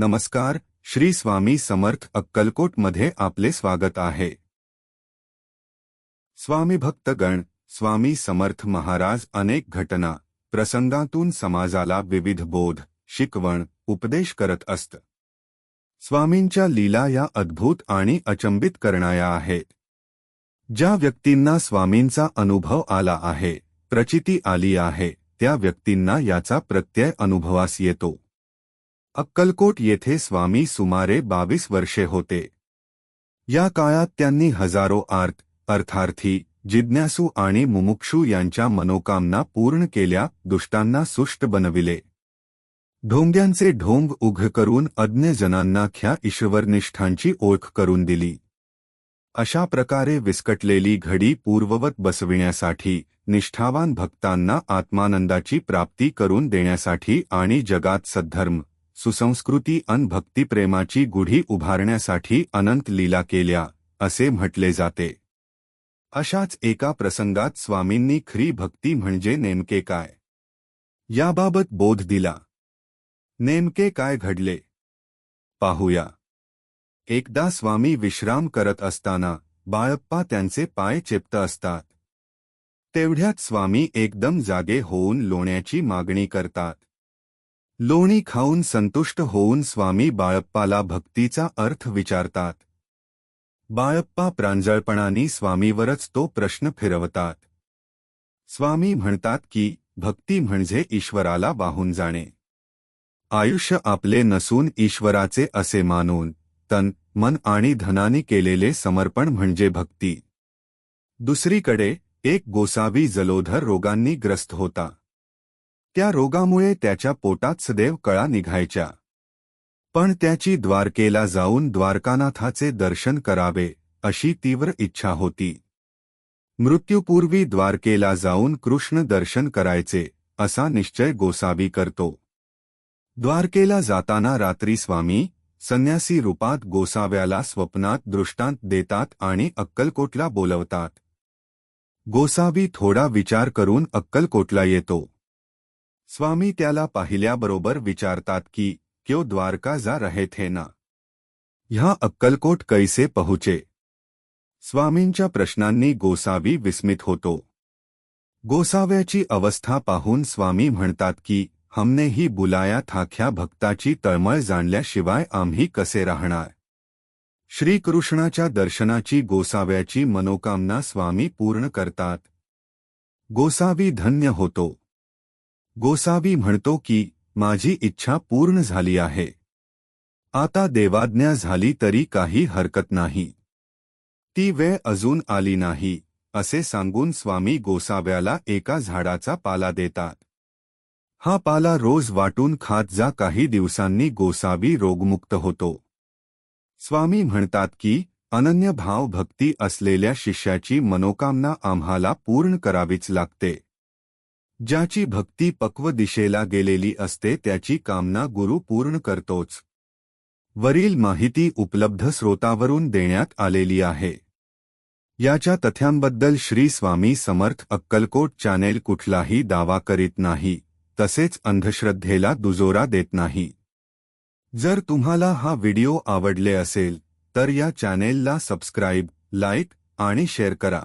नमस्कार श्री स्वामी समर्थ अक्कलकोटमध्ये आपले स्वागत आहे. स्वामी भक्तगण स्वामी समर्थ महाराज अनेक घटना प्रसंगातून समाजाला विविध बोध शिकवण उपदेश करत असत. स्वामींच्या लीला या अद्भुत आणि अचंबित करणाऱ्या आहेत. ज्या व्यक्तींना स्वामींचा अनुभव आला आहे प्रचिती आली आहे त्या व्यक्तींना याचा प्रत्यय अनुभवास येतो. अक्कलकोट येथे स्वामी सुमारे बावीस वर्षे होते. या काळात त्यांनी हजारो आर्त अर्थार्थी, जिज्ञासू आणि मुमुक्षू यांच्या मनोकामना पूर्ण केल्या, दुष्टांना सुष्ट बनविले. ढोंग्यांचे ढोंग उघ करून अज्ञजनांना ख्या ईश्वरनिष्ठांची ओळख करून दिली. अशा प्रकारे विस्कटलेली घडी पूर्ववत बसविण्यासाठी, निष्ठावान भक्तांना आत्मानंदाची प्राप्ती करून देण्यासाठी आणि जगात सद्धर्म सुसंस्कृती अन भक्तिप्रेमाची गुढी उभारण्यासाठी अनंत लीला केल्या असे म्हटले जाते. अशाच एका प्रसंगात स्वामींनी खरी भक्ती म्हणजे नेमके काय? याबाबत बोध दिला. नेमके काय घडले? पाहूया. एकदा स्वामी विश्राम करत असताना बाळप्पा त्यांचे पाय चेपत असतात. तेवढ्यात स्वामी एकदम जागे होऊन लोण्याची मागणी करतात. लोणी खाऊन संतुष्ट होऊन स्वामी बाळप्पाला भक्तीचा अर्थ विचारतात. बाळप्पा प्रांजळपणाने स्वामीवरच तो प्रश्न फिरवतात. स्वामी म्हणतात की भक्ती म्हणजे ईश्वराला वाहून जाणे. आयुष्य आपले नसून ईश्वराचे असे मानून तन मन आणि धनाने केलेले समर्पण म्हणजे भक्ती. दुसरीकडे एक गोसावी जलोधर रोगांनी ग्रस्त होता. त्या रोगामुळे त्याच्या पोटात सदैव कळा निघायच्या. पण त्याची द्वारकेला जाऊन द्वारकानाथाचे दर्शन करावे अशी तीव्र इच्छा होती. मृत्यूपूर्वी द्वारकेला जाऊन कृष्ण दर्शन करायचे असा निश्चय गोसावी करतो. द्वारकेला जाताना रात्री स्वामी संन्यासी रूपात गोसाव्याला स्वप्नात दृष्टांत देतात आणि अक्कलकोटला बोलवतात. गोसावी थोडा विचार करून अक्कलकोटला येतो. स्वामी त्याला पाहिल्याबरोबर विचारतात की, क्यों द्वारका जा रहे थे ना? ह्या अक्कलकोट कैसे पहुचे? स्वामींच्या प्रश्नांनी गोसावी विस्मित होतो. गोसाव्याची अवस्था पाहून स्वामी म्हणतात की, हमने ही बुलाया थाख्या भक्ताची तळमळ जाणल्याशिवाय आम्ही कसे राहणार? श्रीकृष्णाच्या दर्शनाची गोसाव्याची मनोकामना स्वामी पूर्ण करतात. गोसावी धन्य होतो. गोसावी म्हणतो की माझी इच्छा पूर्ण झाली आहे. आता देवाज्ञा झाली तरी काही हरकत नाही. ती वेळ अजून आली नाही असे सांगून स्वामी गोसाव्याला एका झाडाचा पाला देतात. हा पाला रोज वाटून खात जा काही दिवसांनी गोसावी रोगमुक्त होतो. स्वामी म्हणतात की अनन्य भाव भक्ती असलेल्या शिष्याची मनोकामना आम्हाला पूर्ण करावीच लागते. ज्याची भक्ती पक्व दिशेला गेलेली असते त्याची कामना गुरु पूर्ण करतोच. वरील माहिती उपलब्ध स्रोतावरून देण्यात आलेली आहे. याच्या तथ्यांबद्दल श्री स्वामी समर्थ अक्कलकोट चॅनेल कुठलाही दावा करीत नाही तसेच अंधश्रद्धेला दुजोरा देत नाही. जर तुम्हाला हा व्हिडिओ आवडले असेल तर या चॅनेलला सबस्क्राईब लाईक आणि शेअर करा.